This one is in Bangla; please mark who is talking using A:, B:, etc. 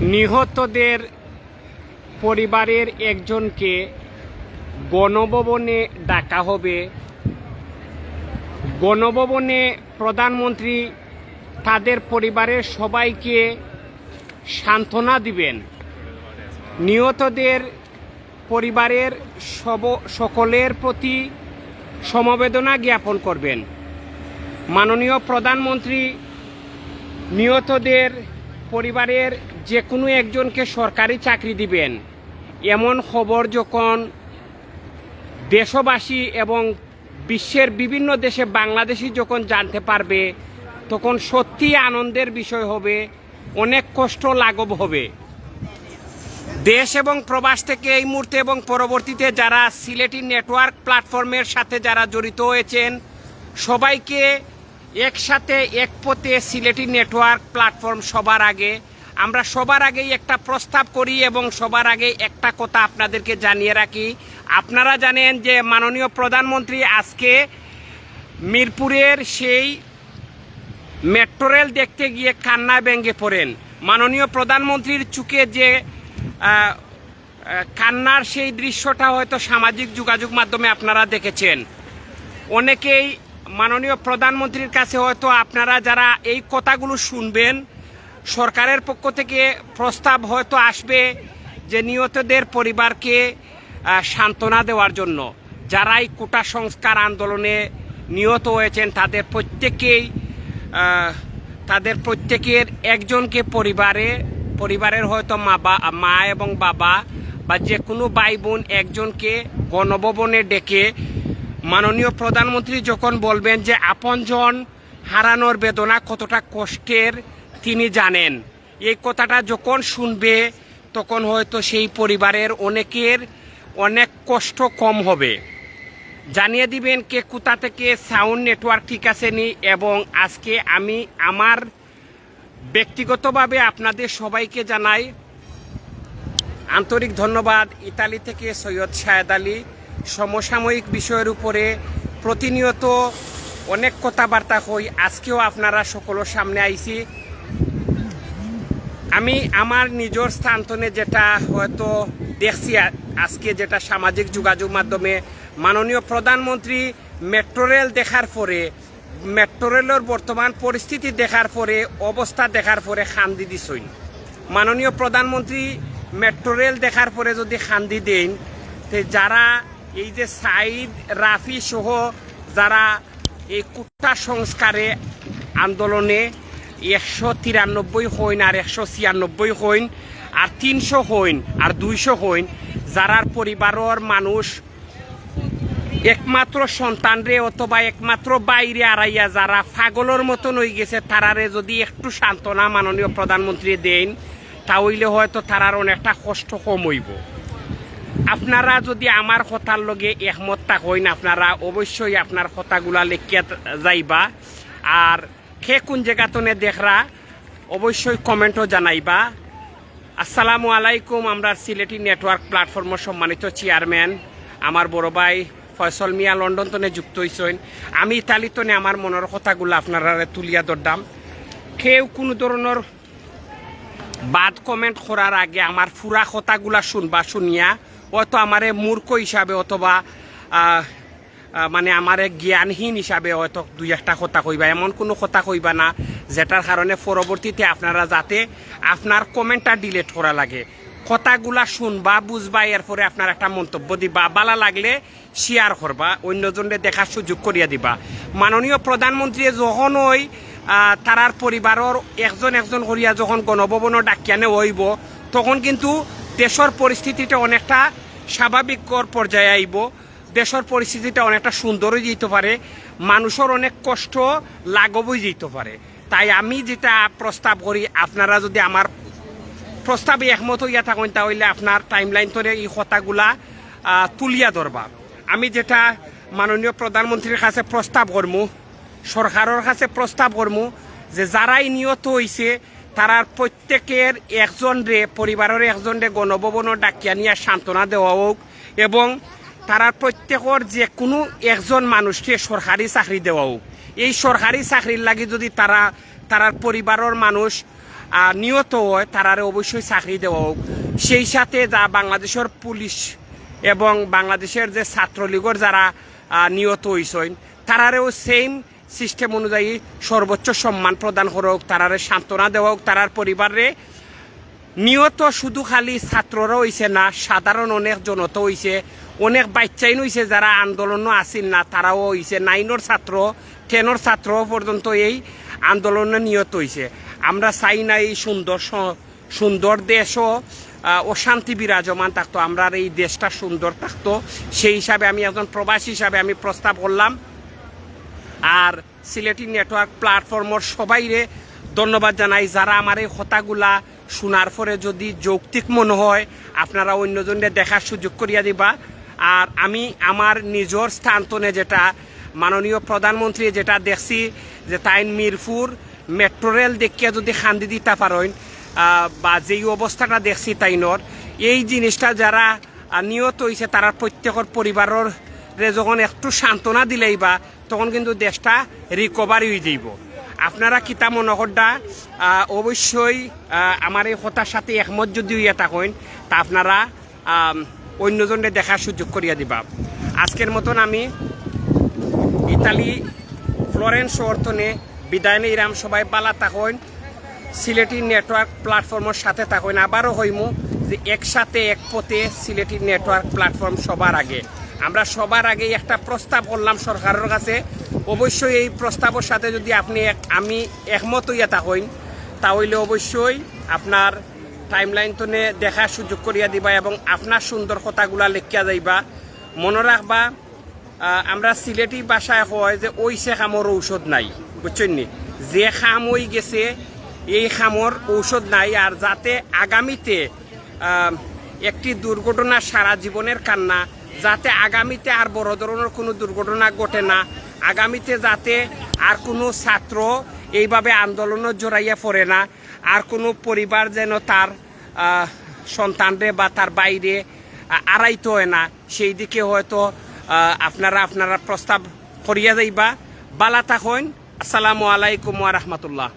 A: নিহতদের পরিবারের একজনকে গণভবনে ডাকা হবে। গণভবনে প্রধানমন্ত্রী তাদের পরিবারের সবাইকে সান্ত্বনা দিবেন। নিহতদের পরিবারের সব, সকলের প্রতি সমবেদনা জ্ঞাপন করবেন। মাননীয় প্রধানমন্ত্রী নিহতদের পরিবারের যে কোনো একজনকে সরকারি চাকরি দিবেন। এমন খবর যখন দেশবাসী এবং বিশ্বের বিভিন্ন দেশে বাংলাদেশি যখন জানতে পারবে, তখন সত্যি আনন্দের বিষয় হবে, অনেক কষ্ট লাঘব হবে। দেশ এবং প্রবাস থেকে এই মুহূর্তে এবং পরবর্তীতে যারা সিলেটি নেটওয়ার্ক প্ল্যাটফর্মের সাথে যারা জড়িত হয়েছেন, সবাইকে একসাথে এক পথে সিলেটি নেটওয়ার্ক প্ল্যাটফর্ম সবার আগে। আমরা সবার আগেই একটা প্রস্তাব করি এবং সবার আগে একটা কথা আপনাদেরকে জানিয়ে রাখি। আপনারা জানেন যে মাননীয় প্রধানমন্ত্রী আজকে মিরপুরের সেই মেট্রো রেল দেখতে গিয়ে কান্না ব্যঙ্গে পড়েন। মাননীয় প্রধানমন্ত্রীর চুকে যে কান্নার সেই দৃশ্যটা হয়তো সামাজিক যোগাযোগ মাধ্যমে আপনারা দেখেছেন। অনেকেই মাননীয় প্রধানমন্ত্রীর কাছে হয়তো আপনারা যারা এই কথাগুলো শুনবেন, সরকারের পক্ষ থেকে প্রস্তাব হয়তো আসবে যে নিহতদের পরিবারকে সান্ত্বনা দেওয়ার জন্য। যারা এই কোটা সংস্কার আন্দোলনে নিহত হয়েছেন, তাদের প্রত্যেকেই তাদের প্রত্যেকের একজনকে পরিবারে, পরিবারের হয়তো মা বা, মা এবং বাবা বা যে কোনো ভাই বোন একজনকে গণভবনে ডেকে মাননীয় প্রধানমন্ত্রী যখন বলবেন যে আপনজন হারানোর বেদনা কতটা কষ্টের, তিনি জানেন। এই কথাটা যখন শুনবে, তখন হয়তো সেই পরিবারের অনেকের অনেক কষ্ট কম হবে। জানিয়ে দিবেন কে কোথা থেকে সাউন্ড নেটওয়ার্ক ঠিক আছে নি এবং আজকে আমি আমার ব্যক্তিগতভাবে আপনাদের সবাইকে জানাই আন্তরিক ধন্যবাদ। ইতালি থেকে সৈয়দ শাহেদ আলী। সমসাময়িক বিষয়ের উপরে প্রতিনিয়ত অনেক কথাবার্তা হই, আজকেও আপনারা সকলের সামনে আইছি। আমি আমার নিজের স্থানতনে যেটা হয়তো দেখছি আজকে যেটা সামাজিক যোগাযোগ মাধ্যমে মাননীয় প্রধানমন্ত্রী মেট্রো রেল দেখার পরে, মেট্রো রেলের বর্তমান পরিস্থিতি দেখার পরে, অবস্থা দেখার পরে খান্দি দিছই। মাননীয় প্রধানমন্ত্রী মেট্রো রেল দেখার পরে যদি খান্দি দেন যারা এই যে সাইদ, রাফি সহ যারা এই কুট্টা সংস্কারে আন্দোলনে একশো তিরানব্বই হইন আর একশো ছিয়ানব্বই হইন, আর তিনশো হইন আর দুইশো হইন, যারার পরিবারের মানুষ একমাত্র সন্তানরে অথবা একমাত্র বাইরে আড়াইয়া যারা পাগলের মতন হয়ে গেছে, তারারে যদি একটু সান্ত্বনা মাননীয় প্রধানমন্ত্রী দেন তাহলে হয়তো তারার অনেকটা কষ্ট কম হইব। আপনারা যদি আমার কথার লগে একমত হইন আপনারা অবশ্যই আপনার কথাগুলা লিখিয়া যাইবা। আর সে কোন জায়গাতনে দেখরা, অবশ্যই কমেন্টও জানাইবা। আসসালামু আলাইকুম, আমরা সিলেটি নেটওয়ার্ক প্ল্যাটফর্মের সম্মানিত চেয়ারম্যান। আমার বড় ভাই ফয়সল মিয়া লন্ডন তনে যুক্ত হইছেন। আমি ইতালিতনে আমার মনের কথাগুলো আপনারা তুলিয়া ধরলাম কেউ কোনো ধরনের বাদ কমেন্ট করার আগে আমার ফুরা কথাগুলা শুনবা, শুনিয়া হয়তো আমারে মূর্খ হিসাবে অথবা মানে আমারে জ্ঞানহীন হিসাবে হয়তো দুই একটা কথা কইবা। এমন কোনো কথা কইবা না, যেটার কারণে পরবর্তীতে আপনারা যাতে আপনার কমেন্টটা ডিলেট করা লাগে। কথাগুলা শুনবা, বুঝবা, এরপরে আপনার একটা মন্তব্য দিবা বালা লাগলে শেয়ার করবা অন্যজনে দেখার সুযোগ করিয়া দিবা। মাননীয় প্রধানমন্ত্রী যখন ওই তারার পরিবারের একজন একজন করিয়া যখন গণভবনও ডাকিয়ানে হইব, তখন কিন্তু দেশের পরিস্থিতিটা অনেকটা স্বাভাবিকর পর্যায়ে আইব। দেশের পরিস্থিতিটা অনেকটা সুন্দর হয়ে যেতে পারে। মানুষের অনেক কষ্ট লাঘবই যেতে পারে। তাই আমি যেটা প্রস্তাব করি, আপনারা যদি আমার প্রস্তাবে একমত হইয়া থাকুন, তাহলে আপনার টাইম লাইন ধরে এই কথাগুলা তুলিয়া ধরবা। আমি যেটা মাননীয় প্রধানমন্ত্রীর কাছে প্রস্তাব করমু, সরকারের কাছে প্রস্তাব করমু যে যারাই নিহত হইছে তারার প্রত্যেকের একজন রে, পরিবারের একজন রে গণভবনও ডাকিয়া নিয়ে সান্ত্বনা দেওয়া হোক এবং তারার প্রত্যেকের যে কোনো একজন মানুষকে সরকারি চাকরি দেওয়া হোক। এই সরকারি চাকরির লাগি যদি তারা, তারার পরিবারের মানুষ নিহত হয়, তারারে অবশ্যই চাকরি দেওয়া হোক। সেই সাথে যা বাংলাদেশের পুলিশ এবং বাংলাদেশের যে ছাত্রলীগের যারা নিহত হয়েছেন তারারেও সেম সিস্টেম অনুযায়ী সর্বোচ্চ সম্মান প্রদান করা হোক, তারারে সান্ত্বনা দেওয়া হোক, তারার পরিবারে নিহত শুধু খালি ছাত্ররা হইছে না, সাধারণ অনেক জনতা হইছে, অনেক বাচ্চাই হইছে যারা আন্দোলনও আসিল না, তারাও হইছে নাইনের ছাত্র, টেনের ছাত্র পর্যন্ত এই আন্দোলনে নিহত হইছে। আমরা চাই না এই সুন্দর সুন্দর দেশও অশান্তি বিরাজমান থাকতো, আমরা এই দেশটা সুন্দর থাকতো। সেই হিসাবে আমি একজন প্রবাসী হিসাবে আমি প্রস্তাব করলাম আর সিলেটি নেটওয়ার্ক প্ল্যাটফর্মর সবাইরে ধন্যবাদ জানাই। যারা আমার এই কথাগুলা শোনার পরে যদি যৌক্তিক মনে হয়, আপনারা অন্যজনের দেখার সুযোগ করিয়া দিবা। আর আমি আমার নিজের স্থান্তনে যেটা মাননীয় প্রধানমন্ত্রী যেটা দেখছি যে তাই মিরপুর মেট্রো রেল দেখিয়া যদি খান্দি দিতে পারেন বা যেই অবস্থাটা দেখছি তাইনর, এই জিনিসটা যারা নিয়ত হয়েছে তারা প্রত্যেকের পরিবারের যখন একটু সান্ত্বনা দিলেই বা তখন কিন্তু দেশটা রিকভারি হয়ে যাইব। আপনারা কিতা মনোহরটা অবশ্যই আমার এই কথার সাথে একমত যদি হইয়া থাকেন তা আপনারা আম, অন্যজনের দেখার সুযোগ করিয়া দিবা। আজকের মতন আমি ইতালি ফ্লোরেন্স অর্থনে বিদায় নিরাম সবাই পালা থাকেন সিলেটি নেটওয়ার্ক প্ল্যাটফর্মের সাথে থাকেন। আবারও হইমু যে একসাথে এক পথে সিলেটি নেটওয়ার্ক প্ল্যাটফর্ম সবার আগে। আমরা সবার আগে একটা প্রস্তাব করলাম সরকারের কাছে। অবশ্যই এই প্রস্তাবের সাথে যদি আপনি আমি একমত হইয়া থাকেন তাহলে অবশ্যই আপনার টাইমলাইন তনে দেখার সুযোগ করিয়া দিবা এবং আপনার সুন্দর কথাগুলা লেখিয়া যাইবা। মনে রাখবা আমরা সিলেটি ভাষায় হয় যে ওই সে খামর ঔষধ নাই, বুঝছেন নি? যে খাম হয়ে গেছে, এই খামর ঔষধ নাই আর যাতে আগামীতে একটি দুর্ঘটনা সারা জীবনের কান্না যাতে আগামীতে আর বড় ধরনের কোনো দুর্ঘটনা ঘটে না। আগামীতে যাতে আর কোনো ছাত্র এইভাবে আন্দোলনত জড়াইয়া পড়ে না। আর কোনো পরিবার যেন তার সন্তানরে বা তার বাইরে আড়াইতে হয় না। সেই দিকে হয়তো আপনারা আপনারা প্রস্তাব করিয়া যাইবা। বালা থাকুন আসসালামু আলাইকুম ওয়া রাহমাতুল্লাহ।